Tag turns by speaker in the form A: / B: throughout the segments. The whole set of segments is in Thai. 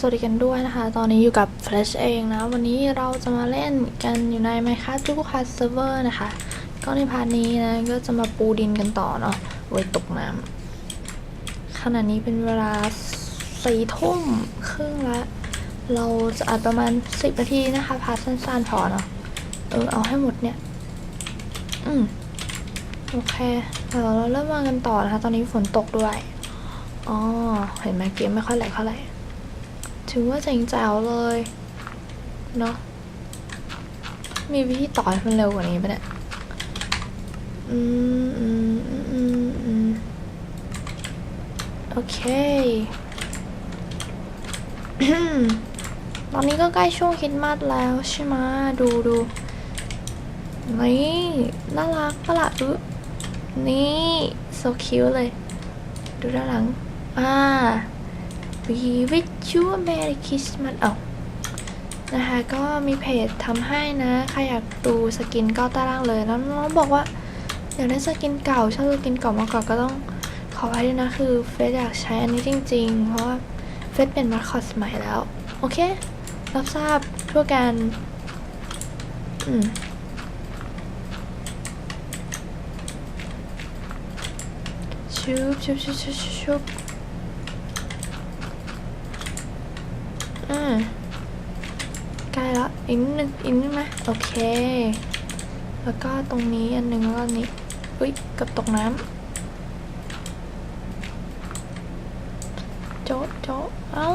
A: สวัสดีกันด้วยนะคะ ตอนนี้อยู่กับ Flash เองนะ วันนี้เราจะมาเล่นกันอยู่ใน Minecraft ทุกพาร์ทเซิร์ฟเวอร์นะคะ ก็ในพาร์ทนี้นะ ก็จะมาปูดินกันต่อเนาะไว้ตกน้ำขณะนี้เป็นเวลาสี่ทุ่มครึ่งละ เราจะอัดประมาณ10นาทีนะคะ พาร์ทสั้นๆพอเนาะ เออ เอาให้หมดเนี่ย อืม โอเคเดี๋ยวเราเริ่มมากันต่อนะคะ ตอนนี้ฝนตกด้วย อ๋อ เห็นไหมเกมไม่ค่อยแหลเท่าไหร่ ถือว่าเจ๋งแจ๋วเลย เนาะมีวิธีต่อให้มันเร็วกว่านี้ปะเนี่ย อืมอืมอืมอืมโอเค ตอนนี้ก็ใกล้ช่วงคริดมาสแล้วใช่ไหมดูดูนี่น่ารักปะละอึนี่ so cute เลย ดูด้านหลัง อ่า We wish you a Merry Christmas เอานะคะก็มีเพจทำให้นะ ใครอยากดูสกินก็ใต้ล่างเลย แล้วน้องบอกว่าอยากได้สกินเก่าชอบสกินเก่ามากกว่าก็ต้องขอไว้ด้วยนะคือเฟซอยากใช้อันนี้จริง ๆ เพราะว่าเฟซเป็นมาร์คอสใหม่แล้ว โอเค รับทราบทั่วกันอืมชุบชุบชุบชุบชุบชุบ อ่าใกล้แล้วอีกนิดนึงอีกนิดไหมโอเค แล้วก็ตรงนี้อันหนึ่งแล้วก็นี้อุ้ยกับตกน้ำโจ๊ะโจ๊ะเอ้า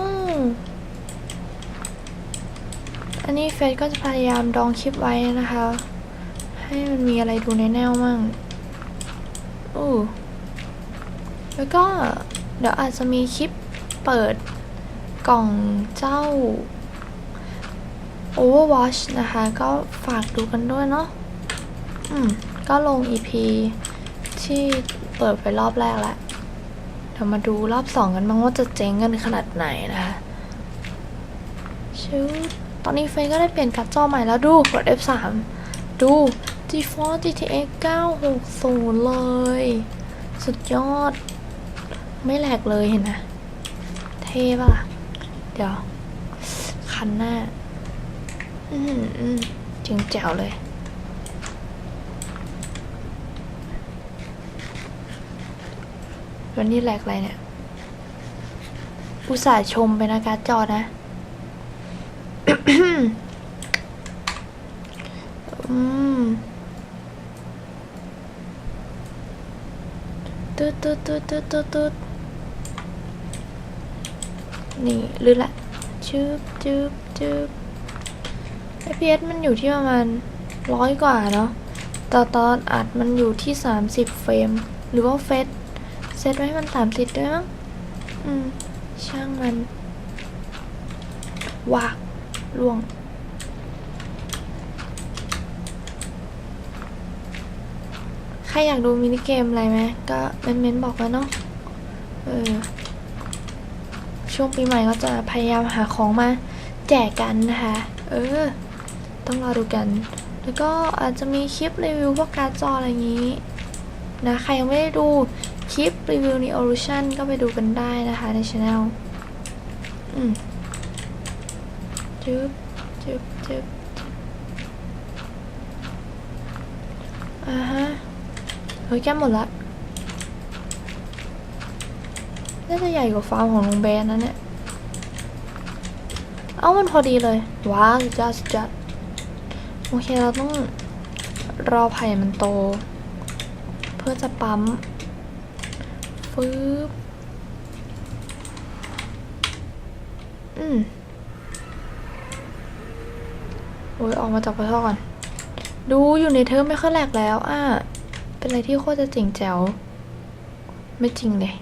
A: อันนี้เฟซก็จะพยายามดองคลิปไว้นะคะ ให้มันมีอะไรดูในแนวมั่งอู้แล้วก็เดี๋ยวอาจจะมีคลิปเปิด กล่องเจ้า Overwatch นะคะ ก็ฝากดูกันด้วยเนาะอืม ก็ลง EP ที่เปิดไปรอบแรกแล้วเดี๋ยวมาดูรอบสองกันบ้างว่าจะเจ๊งกันขนาดไหนนะคะชิวตอนนี้เฟยก็ได้เปลี่ยนการ์ดจอใหม่แล้วดูกด F3 ดู G4 GTX 960 เลย สุดยอด ไม่แหลกเลยเห็นไหมเท่ปะ่ะ เดี๋ยว คันหน้า อืมอืมจริงแจ๋วเลย วันนี้แหลกอะไรเนี่ย อุตส่าห์ชมไปนะการจอนะอืมตืดตืดตืดตืดตืดตืด นี่ลื่นละชืบชืบชืบ FPS มันอยู่ที่ประมาณร้อยกว่าเนาะต่ตอนอัดมันอยู่ที่ 30 เฟรม หรือว่าเฟซเซตไว้ให้มัน 30 ด้วยมั้งอืม ช่างมันวากล่วง ใครอยากดูมินิเกมอะไรไหมก็เม้นๆบอกมาเนาะเออ ช่วงปีใหม่ก็จะพยายามหาของมาแจกกันนะคะ เออ ต้องรอดูกัน แล้วก็อาจจะมีคลิปรีวิวพวกการ์ดจออะไรอย่างนี้นะใครยังไม่ได้ดูคลิปรีวิวน Evolution ก็ไปดูกันได้นะคะในช anel อืมจึ๊บจึ๊บจึ๊บอ่าฮะ เฮ้ยแก้หมดละ น่าจะใหญ่กว่าฟาร์มของลุงเบนนะเนี่ย เอ้ามันพอดีเลย ว้าวจัดจัดโอเคเราต้องรอไผ่มันโต เพื่อจะปั๊มฟืบอืมโอ้ยออกมาจากกระท่อก่อน ดูอยู่ในเทอมไม่ค่อยแหลกแล้ว อะ เป็นอะไรที่โคตรจะเจ๋งแจ๋ว ไม่จริงเลย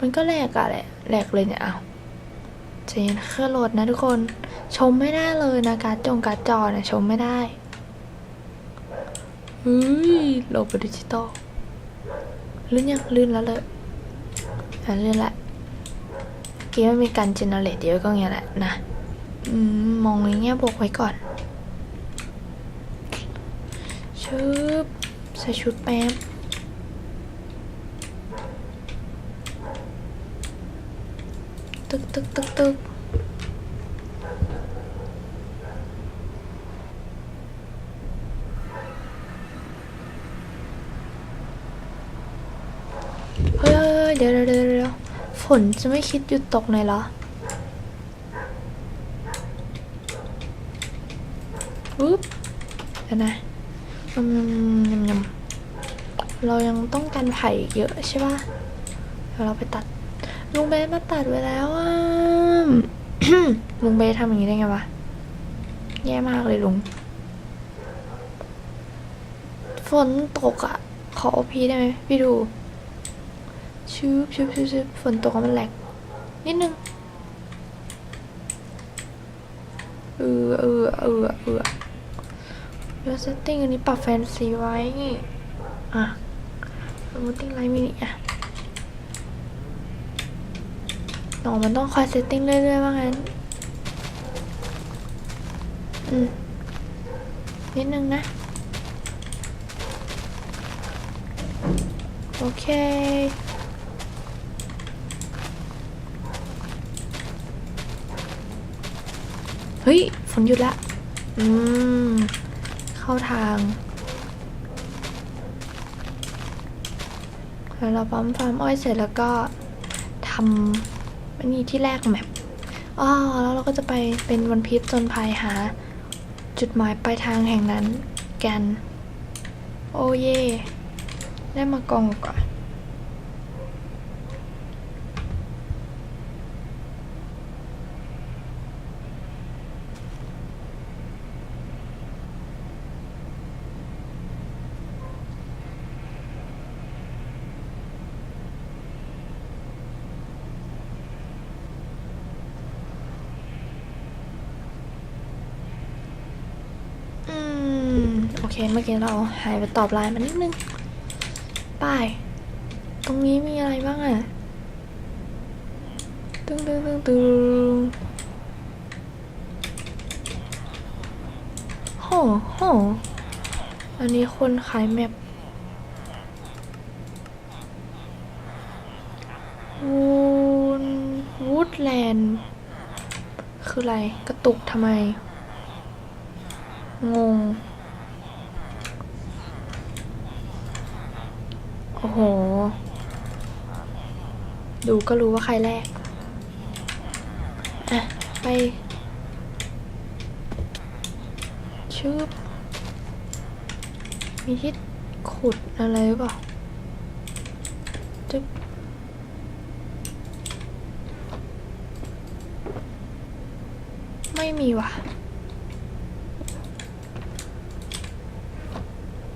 A: มันก็แหลกอะแหละแหลกเลยเนี่ยเอาวใจเย็นเครื่องโหลดนะทุกคน ชมไม่ได้เลยนะการ์ดจงการ์ดจอเนี่ยชมไม่ได้เฮ้ยโหลดเป็นดิจิตอลลื่นยังลื่นแล้วเลยอะลื่นละเกมมันมีการเจเนเรตเยอะก็อย่างนี้แหละนะอมมองในแง่บวกไว้ก่อนชึบใส่ชุดแป๊บ ตึกตึกตึกตึกเฮ้ยเดี๋ยวเดี๋ยวเดี๋ยวฝนจะไม่คิดหยุดตกเลยเหรอปึ๊บเดี๋ยวนะยำยำยำเรายังต้องการไผ่เยอะใช่ป่ะ เดี๋ยวเราไปตัด ลุงเบสมาตัดไว้แล้วอะ ลุงเบสทำอย่างนี้ได้ไงวะ แย่มากเลยลุง ฝนตกอะ ขอพีได้ไหมพี่ดูชืบชืบชืบชืบฝนตกมันแหลก นิดนึง เออเออเออเออเดี๋ยวเซตติ้งอันนี้ปรับแฟนซีไว้ อะมมติติ้งไลท์มินิอะ หนอมันต้องคอยเซตติ้งเรื่อยๆว่างั้น อืม นิดนึงนะ โอเค เฮ้ย ฝนหยุดละ อืม เข้าทางแล้วเราปั๊มฟาร์มอ้อยเสร็จแล้วก็ทำ อันนี้ที่แรกแมปอ๋อแล้วเราก็จะไปเป็นวันพีชจนพายหา จุดหมายปลายทางแห่งนั้นกัน โอเย่ได้มากองก่อน อืม โอ เมื่อกี้เราหายไปตอบไลน์มานิดนึง ป้าย ตรงนี้มีอะไรบ้างอะตึงตึงตึงตึงโหโหอันนี้คนขายแมปวูนวูดแลนด์ คืออะไร กระตุกทำไม งง โอ้โห ดูก็รู้ว่าใครแรก อะ ไป ชืบมีที่ขุดอะไรหรือเปล่าจึ๊บไม่มีว่ะ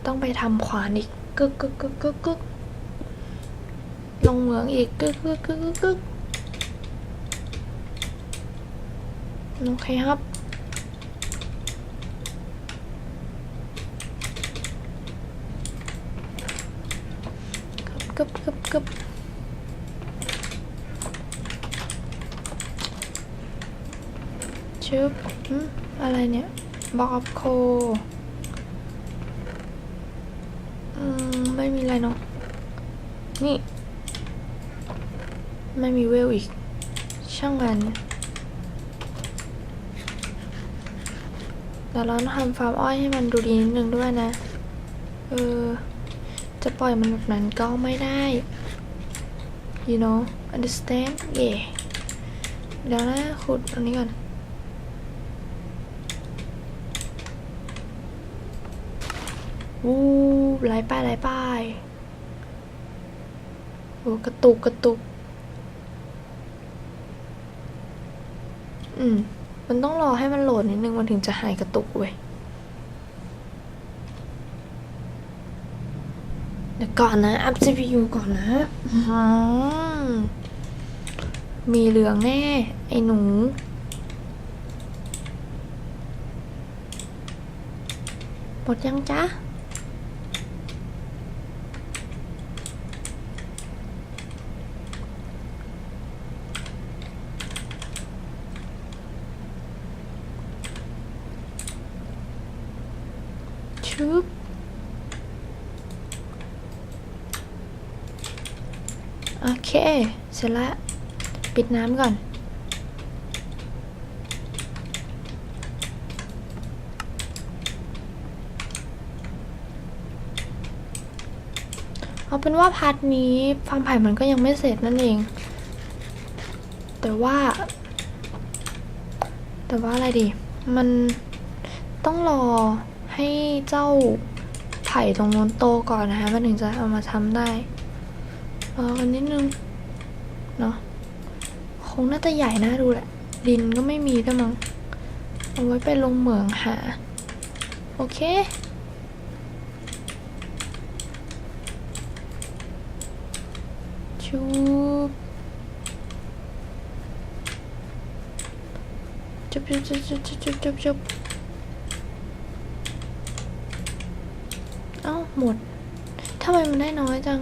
A: ต้องไปทำขวานอีกกึกกึกกึกกึกกึก ลงเหมืองอีกกึกกึกกึกกึกกึกโอเคครับ กึบกึบกึบชึบอืมอะไรเนี่ยบอกอฟโคอืม ไม่มีอะไรเนาะนี่ ไม่มีเวลอีก ช่างมันแต่เราต้องทำฟาร์มอ้อยให้มันดูดีนิดนึงด้วยนะ เออ จะปล่อยมันแบบนั้นก็ไม่ได้ you know understand yeah เดี๋ยวนะขุดอันนี้ก่อน วูบไหลไปไหลไปโอ้กระตุกกระตุก อืม มันต้องรอให้มันโหลดนิดนึงมันถึงจะหายกระตุกเว้ย เดี๋ยวก่อนนะ อัพ CPU ก่อนนะมีเหลืองแน่ ไอ้หนูหมดยังจ๊ะ ชุบ โอ เคเสร็จแล้วปิดน้ำก่อน เอาเป็นว่าพาร์ทนี้ฟาร์มไผ่มันก็ยังไม่เสร็จนั่นเอง แต่ว่า แต่ว่าอะไรดี มันต้องรอให้เจ้าไผ่ตรงนู้นโตก่อนนะคะมันถึงจะเอามาทำได้รอกันนิดนึง เนาะคงน่าจะใหญ่น่าดูแหละ ดินก็ไม่มีด้วยมั้งเอาไว้ไปลงเหมืองหา โอเค ชูบจุบจุบจุบจุบจบจบจบเอ้าหมดทำไมมันได้น้อยจัง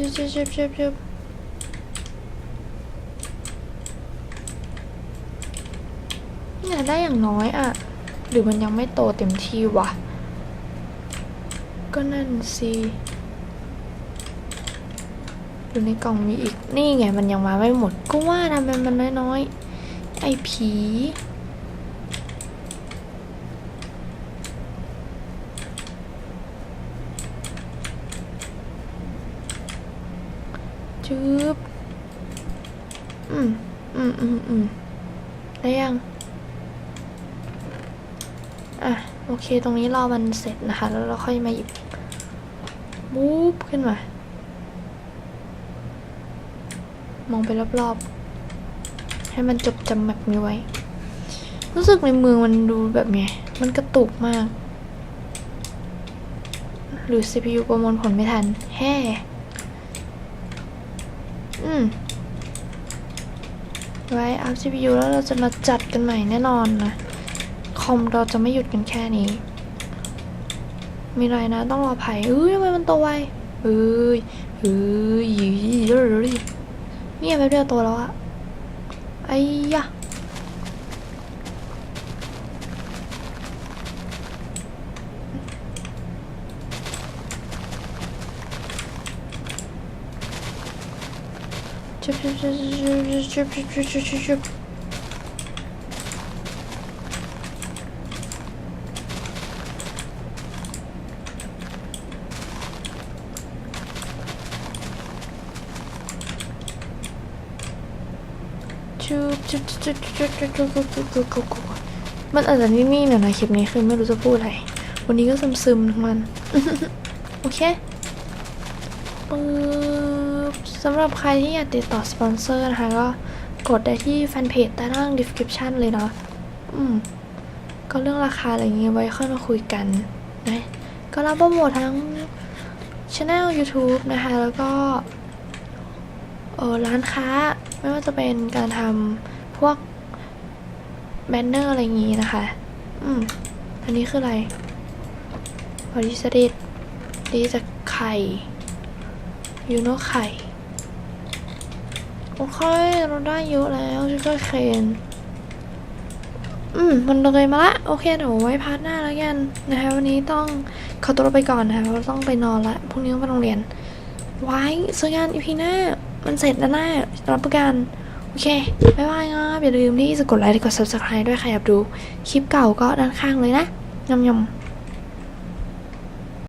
A: ชุบชุบชุบชุบชุบเนี่ยได้อย่างน้อยอะหรือมันยังไม่โตเต็มที่วะ ก็นั่นสิอยู่ในกล่องมีอีก นี่ไงมันยังมาไม่หมด ก็ว่าทำไมมันน้อยๆ ไอ้ผี จืบอืมอืมอืมอืมได้ยัง อะ โอเค ตรงนี้รอมันเสร็จนะคะ แล้วเราค่อยมาหยิบบู๊บขึ้นมา มองไปรอบๆ ให้มันจบจำแบบนี้ไว้ รู้สึกในมือมันดูแบบไง มันกระตุกมาก หรือ CPU ประมวลผลไม่ทัน แฮ่ อืม ไว้อัพ CPU แล้วเราจะมาจัดกันใหม่แน่นอนนะ คอมเราจะไม่หยุดกันแค่นี้ มีอะไรนะ ต้องรอไผ่เอ้ยทำไมมันโตไวเอ้ยเอ้ยเดี๋ยวๆๆเนี่ยแป๊บเดียวโตแล้วอะไอ้ยะ มันอาจจะนิ่งๆหน่อยนะคลิปนี้คือไม่รู้จะพูดอะไร วันนี้ก็ซึมๆทั้งวัน โอเคปึ๊ สำหรับใครที่อยากติดต่อสปอนเซอร์นะคะ ก็กดได้ที่แฟนเพจใต้ล่าง description เลยเนาะอืม ก็เรื่องราคาอะไรเงี้ยไว้ค่อยมาคุยกันนะก็รับโปรโมททั้งช anel YouTube นะคะ แล้วก็เออร้านค้าไม่ว่าจะเป็นการทำพวกแบนเนอร์อะไรอย่างงี้นะคะ อืม อันนี้คืออะไรบริสดิตดีจากไข่ ยูโนไข่ โอเค เราได้เยอะแล้วชิคก้เคนอืม มันเลยมาละ โอเค เดี๋ยวไว้พาร์ทหน้าแล้วกันนะคะ วันนี้ต้องขอตัวไปก่อนนะคะเราต้องไปนอนละพรุ่งนี้ต้องไปโรงเรียน ไว้เจอกันอีพีหน้า มันเสร็จแล้วนะรับประกัน โอเคบ๊ายบายครับอย่าลืมที่จะกดไลค์กด subscribe ด้วยใครอยากดูคลิปเก่าก็ด้านข้างเลยนะยำยำ